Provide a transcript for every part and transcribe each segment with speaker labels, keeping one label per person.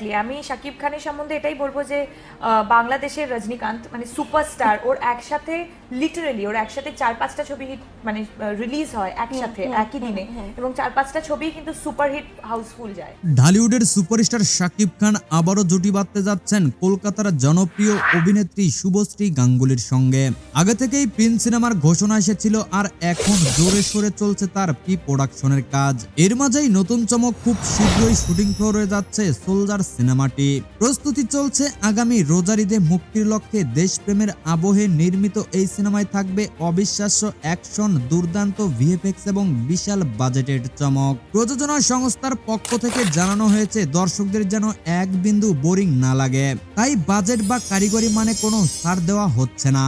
Speaker 1: Exactly আমি শাকিব খানের সম্বন্ধে এটাই বলব যে বাংলাদেশের রজনীকান্ত মানে সুপারস্টার ওর একসাথে লিটারেলি ওর একসাথে চার পাঁচটা ছবি hit মানে রিলিজ হয় একসাথে একই দিনে। এবং চার পাঁচটা ছবি কিন্তু সুপারহিট হাউসফুল যায়।
Speaker 2: ঢালিউডের সুপারস্টার শাকিব খান আবারও জুটি বাঁধতে যাচ্ছেন কলকাতার জনপ্রিয় অভিনেত্রী শুভশ্রী গাঙ্গুলির সঙ্গে। আগে থেকেই প্রিন্স সিনেমার ঘোষণা এসেছিল আর এখন জোরে সোরে চলছে তার প্রি প্রোডাকশনের কাজ। এর মাঝেই নতুন চমক খুব শীঘ্রই শুটিং ফ্লোরে যাচ্ছে সোলজার সিনেমাটি প্রস্তুতি চলছে আগামী রোজারিদে মুক্তির লক্ষ্যে। দেশপ্রেমের আবহে নির্মিত এই সিনেমায় থাকবে অবিশ্বাস্য অ্যাকশন, দুর্দান্ত ভিএফএক্স এবং বিশাল বাজেটের চমক। প্রযোজনা সংস্থার পক্ষ থেকে জানানো হয়েছে, দর্শকদের যেন এক বিন্দু বোরিং না লাগে। তাই বাজেট বা কারিগরি মানে কোনো ছাড় দেওয়া হচ্ছে না।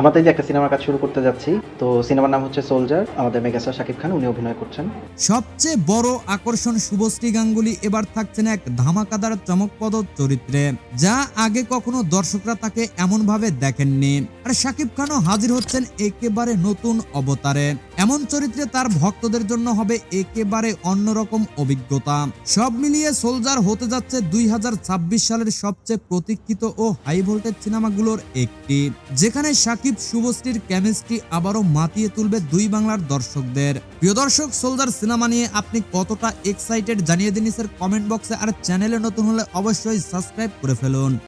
Speaker 3: আমাদের যে একটা সিনেমার কাজ শুরু করতে যাচ্ছি, তো সিনেমার নাম হচ্ছে সোলজার আমাদের মেগাস্টার শাকিব খান উনি অভিনয় করছেন।
Speaker 2: সবচেয়ে বড় আকর্ষণ শুভশ্রী গাঙ্গুলি এবার থাকছেন এক ধামাকাদার চমকপদ চরিত্রে, যা আগে কখনো দর্শকরা তাকে এমন ভাবে দেখেননি। আর শাকিব খানও হাজির হচ্ছেন একেবারে নতুন অবতারে। এমন চরিত্রে তার ভক্তদের জন্য হবে একেবারে অন্যরকম অভিজ্ঞতা। সব মিলিয়ে সোলজার হতে যাচ্ছে দুই হাজার ছাব্বিশ সালের সবচেয়ে প্রতীক্ষিত ও হাই ভোল্টেজ সিনেমাগুলোর একটি, যেখানে সাকিব শুভশ্রীর কেমিস্ট্রি আবারও মাতিয়ে তুলবে দুই বাংলার দর্শকদের। প্রিয় দর্শক সোলজার সিনেমা নিয়ে আপনি কতটা এক্সাইটেড জানিয়ে দিন কমেন্ট বক্সে আর চ্যানেলে নতুন হলে অবশ্যই সাবস্ক্রাইব করে ফেলুন।